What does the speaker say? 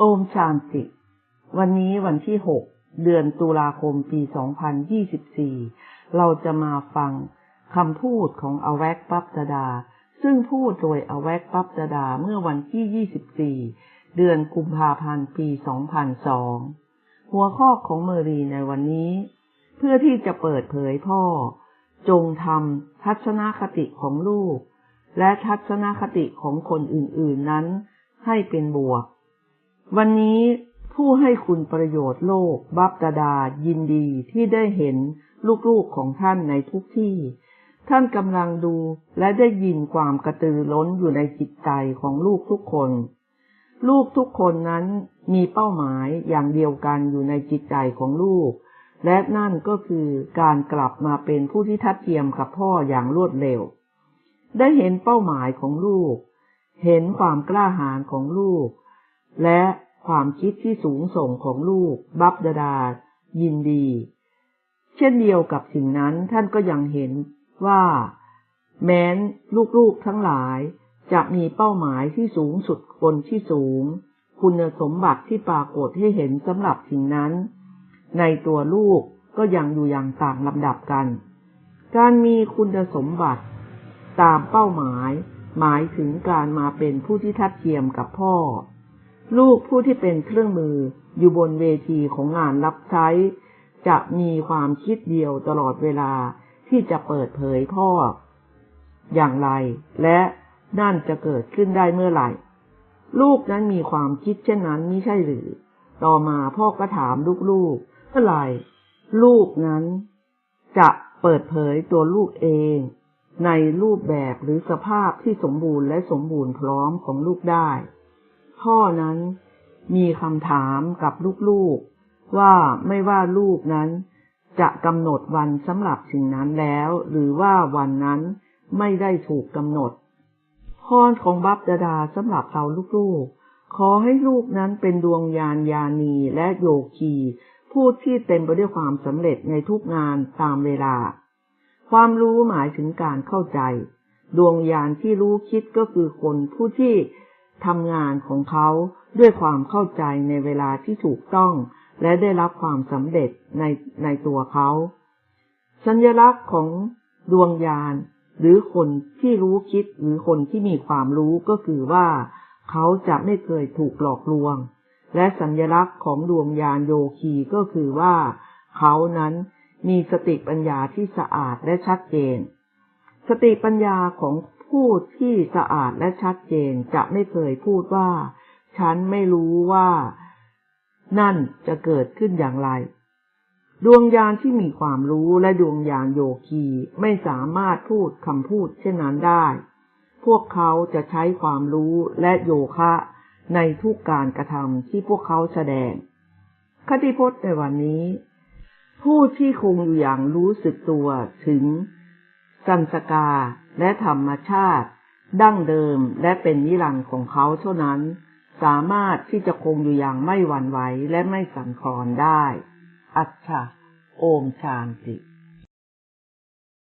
โอมชานติ วันนี้วันที่ 6 เดือนตุลาคมปี 2024 เราจะมาฟังคำพูดของอแวกปับดดา ซึ่งพูดโดยอแวกปับดดาเมื่อวันที่ 24 เดือนกุมภาพันธ์ปี 2002 หัวข้อของเมอรีในวันนี้ เพื่อที่จะเปิดเผยพ่อ จงทำทัศนคติของลูก และทัศนคติของคนอื่น ๆ นั้น ให้เป็นบวก วันนี้ผู้ให้คุณประโยชน์โลก บับดาดายินดีที่ได้เห็นลูกๆของท่านในทุกที่ ท่านกำลังดูและได้ยินความกระตือร้นอยู่ในจิตใจของลูกทุกคน ลูกทุกคนนั้นมีเป้าหมายอย่างเดียวกันอยู่ในจิตใจของลูก และนั่นก็คือการกลับมาเป็นผู้ที่ทัดเทียมกับพ่ออย่างรวดเร็ว ได้เห็นเป้าหมายของลูก เห็นความกล้าหาญของลูก และความคิดที่สูงส่งของลูก บับดาดา ยินดี เช่นเดียวกับสิ่งนั้นท่านก็ยังเห็นว่า แม้นลูกๆทั้งหลายจะมีเป้าหมายที่สูงสุดบนที่สูง คุณสมบัติที่ปรากฏให้เห็นสำหรับสิ่งนั้น ในตัวลูกก็ยังอยู่อย่างต่างลำดับกัน การมีคุณสมบัติ ตามเป้าหมาย หมายถึงการมาเป็นผู้ที่ทัดเทียมกับพ่อ ลูกผู้ที่เป็นเครื่องมืออยู่บนเวทีของงานรับใช้ จะมีความคิดเดียวตลอดเวลาที่จะเปิดเผยพ่อ อย่างไร และนั่นจะเกิดขึ้นได้เมื่อไหร่ ลูกนั้นมีความคิดเช่นนั้นไม่ใช่หรือ ต่อมาพ่อก็ถามลูกๆเมื่อไหร่ลูกนั้น จะเปิดเผยตัวลูกเอง ในรูปแบบหรือสภาพที่สมบูรณ์และสมบูรณ์พร้อมของลูกได้ พ่อนั้นมีคำถามกับลูกๆ ว่าไม่ว่าลูกนั้น จะกำหนดวันสำหรับสิ่งนั้นแล้ว หรือว่าวันนั้นไม่ได้ถูกกำหนดพรของบัพดาดาสำหรับเราลูกๆ ขอให้ลูกนั้นเป็นดวงยานยานีและโยคีผู้ที่เต็มไปด้วยความสำเร็จในทุกงานตามเวลา ความรู้หมายถึงการเข้าใจ ดวงยานที่รู้คิดก็คือคนผู้ที่ ทำงานของเขาด้วยความเข้าใจในเวลาที่ถูกต้อง และได้รับความสำเร็จในในตัวเขา สัญลักษณ์ของดวงยาน หรือคนที่รู้คิดหรือคนที่มีความรู้ก็คือว่า เขาจะไม่เคยถูกหลอกลวง และสัญลักษณ์ของดวงยานโยคีก็คือว่า เขานั้นมีสติปัญญาที่สะอาดและชัดเจน สติปัญญาของ ผู้ที่สะอาดและชัดเจนจะไม่เคยพูดว่า ฉันไม่รู้ว่า นั่นจะเกิดขึ้นอย่างไร ดวงยานที่มีความรู้และดวงยานโยคีไม่สามารถพูดคำพูดเช่นนั้นได้ พวกเขาจะใช้ความรู้และโยคะในทุกการกระทำที่พวกเขาแสดง คติพจน์ในวันนี้ ผู้ที่คงอยู่อย่างรู้สึกตัวถึงสันสกา และธรรมชาติ ดั้งเดิมและเป็นนิรันดร์ของเขาเท่านั้น สามารถที่จะคงอยู่อย่างไม่หวั่นไหวและไม่สั่นคลอนได้ อัจฉะโอมชานติ